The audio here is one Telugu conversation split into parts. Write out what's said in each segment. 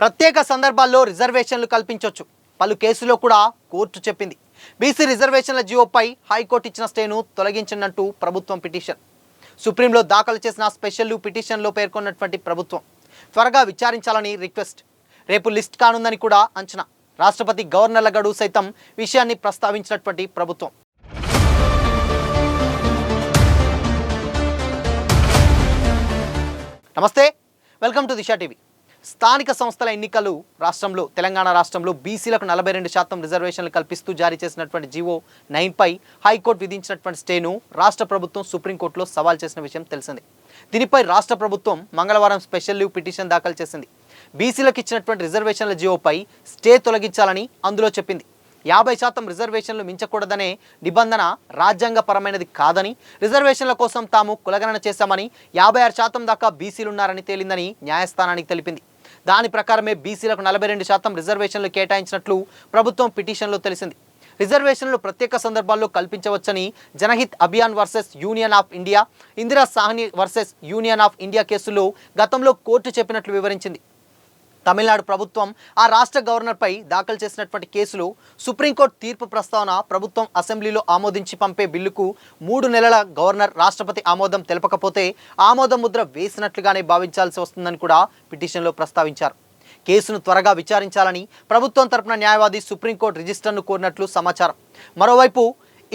ప్రత్యేక సందర్భాల్లో రిజర్వేషన్లు కల్పించవచ్చు పలు కేసుల్లో కూడా కోర్టు చెప్పింది. బీసీ రిజర్వేషన్ల జీవోపై హైకోర్టు ఇచ్చిన స్టేను తొలగించినట్టు ప్రభుత్వం పిటిషన్. సుప్రీంలో దాఖలు చేసిన స్పెషల్ పిటిషన్లో పేర్కొన్నటువంటి ప్రభుత్వం. త్వరగా విచారించాలని రిక్వెస్ట్. రేపు లిస్ట్ కానుందని కూడా అంచనా. రాష్ట్రపతి గవర్నర్ల గడువు సైతం విషయాన్ని ప్రస్తావించినటువంటి ప్రభుత్వం. నమస్తే. Welcome to Disha TV. స్థానిక సంస్థల ఎన్నికలు రాష్ట్రంలో తెలంగాణ రాష్ట్రంలో బీసీలకు నలభై రెండు శాతం రిజర్వేషన్లు కల్పిస్తూ జారీ చేసినటువంటి జీవో నైన్పై హైకోర్టు విధించినటువంటి స్టేను రాష్ట్ర ప్రభుత్వం సుప్రీంకోర్టులో సవాల్ చేసిన విషయం తెలిసింది. దీనిపై రాష్ట్ర ప్రభుత్వం మంగళవారం స్పెషల్ లీవ్ పిటిషన్ దాఖలు చేసింది. బీసీలకు ఇచ్చినటువంటి రిజర్వేషన్ల జీవోపై స్టే తొలగించాలని అందులో చెప్పింది. యాభై శాతం రిజర్వేషన్లు మించకూడదనే నిబంధన రాజ్యాంగపరమైనది కాదని రిజర్వేషన్ల కోసం తాము కులగణన చేశామని యాభై ఆరు శాతం దాకా బీసీలున్నారని తేలిందని న్యాయస్థానానికి తెలిపింది. దాని ప్రకారమే బీసీలకు నలభై రెండు శాతం రిజర్వేషన్లు కేటాయించినట్లు ప్రభుత్వం పిటిషన్లో తెలిసింది. రిజర్వేషన్లు ప్రత్యేక సందర్భాల్లో కల్పించవచ్చని Janhit Abhiyan versus union of India Indira Sawhney versus union of India కేసులో గతంలో కోర్టు చెప్పినట్లు వివరించింది. తమిళనాడు ప్రభుత్వం ఆ రాష్ట్ర గవర్నర్పై దాఖలు చేసినటువంటి కేసులో సుప్రీంకోర్టు తీర్పు ప్రస్తావన ప్రభుత్వం అసెంబ్లీలో ఆమోదించి పంపే బిల్లుకు మూడు నెలల గవర్నర్ రాష్ట్రపతి ఆమోదం తెలపకపోతే ఆమోద ముద్ర వేసినట్లుగానే భావించాల్సి వస్తుందని కూడా పిటిషన్లో ప్రస్తావించారు. కేసును త్వరగా విచారించాలని ప్రభుత్వం తరపున న్యాయవాది సుప్రీంకోర్టు రిజిస్టర్ను కోరినట్లు సమాచారం. మరోవైపు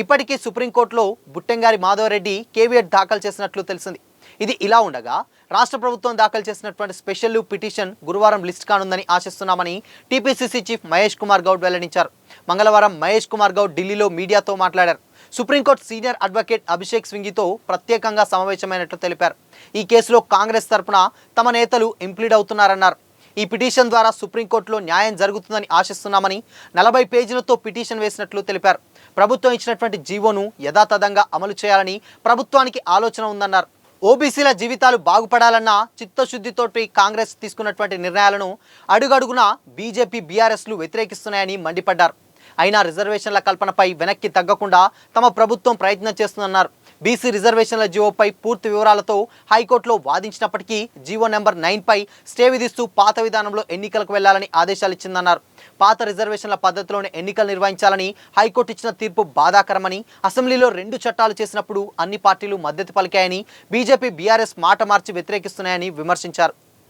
ఇప్పటికీ సుప్రీంకోర్టులో బుట్టెంగారి మాధవరెడ్డి కేవీఎట్ దాఖలు చేసినట్లు తెలిసింది. ఇది ఇలా ఉండగా రాష్ట్ర ప్రభుత్వం దాఖలు చేసినటువంటి స్పెషల్ పిటిషన్ గురువారం లిస్ట్ కానుందని ఆశిస్తున్నామని టీపీసీసీ చీఫ్ మహేష్ కుమార్ గౌడ్ వెల్లడించారు. మంగళవారం మహేష్ కుమార్ గౌడ్ ఢిల్లీలో మీడియాతో మాట్లాడారు. Supreme court senior advocate Abhishek స్వింగితో ప్రత్యేకంగా సమావేశమైనట్లు తెలిపారు. ఈ కేసులో కాంగ్రెస్ తరపున తమ నేతలు ఇంప్లీడ్ అవుతున్నారన్నారు. ఈ పిటిషన్ ద్వారా సుప్రీంకోర్టులో న్యాయం జరుగుతుందని ఆశిస్తున్నామని నలభై పేజీలతో పిటిషన్ వేసినట్లు తెలిపారు. ప్రభుత్వం ఇచ్చినటువంటి జీవోను యథాతథంగా అమలు చేయాలని ప్రభుత్వానికి ఆలోచన ఉందన్నారు. ఓబీసీల జీవితాలు బాగుపడాలన్న చిత్తశుద్ధితోటి కాంగ్రెస్ తీసుకున్నటువంటి నిర్ణయాలను అడుగడుగున బీజేపీ బీఆర్ఎస్లు వ్యతిరేకిస్తున్నాయని మండిపడ్డారు. అయినా రిజర్వేషన్ల కల్పనపై వెనక్కి తగ్గకుండా తమ ప్రభుత్వం ప్రయత్నం చేస్తుందన్నారు. బీసీ రిజర్వేషన్ల జీవోపై పూర్తి వివరాలతో హైకోర్టులో వాదించినప్పటికీ జీవో నెంబర్ నైన్పై స్టే విధిస్తూ పాత విధానంలో ఎన్నికలకు వెళ్ళాలని ఆదేశాలు ఇచ్చిందన్నారు పాత రిజర్వేషన్ల పద్ధతిలోనే ఎన్నికలు నిర్వహించాలని హైకోర్టు ఇచ్చిన తీర్పు బాధాకరమని అసెంబ్లీలో రెండు చట్టాలు చేసినప్పుడు అన్ని పార్టీలు మద్దతు పలికాయని బీజేపీ బీఆర్ఎస్ మాట మార్చి వ్యతిరేకిస్తున్నాయని విమర్శించారు.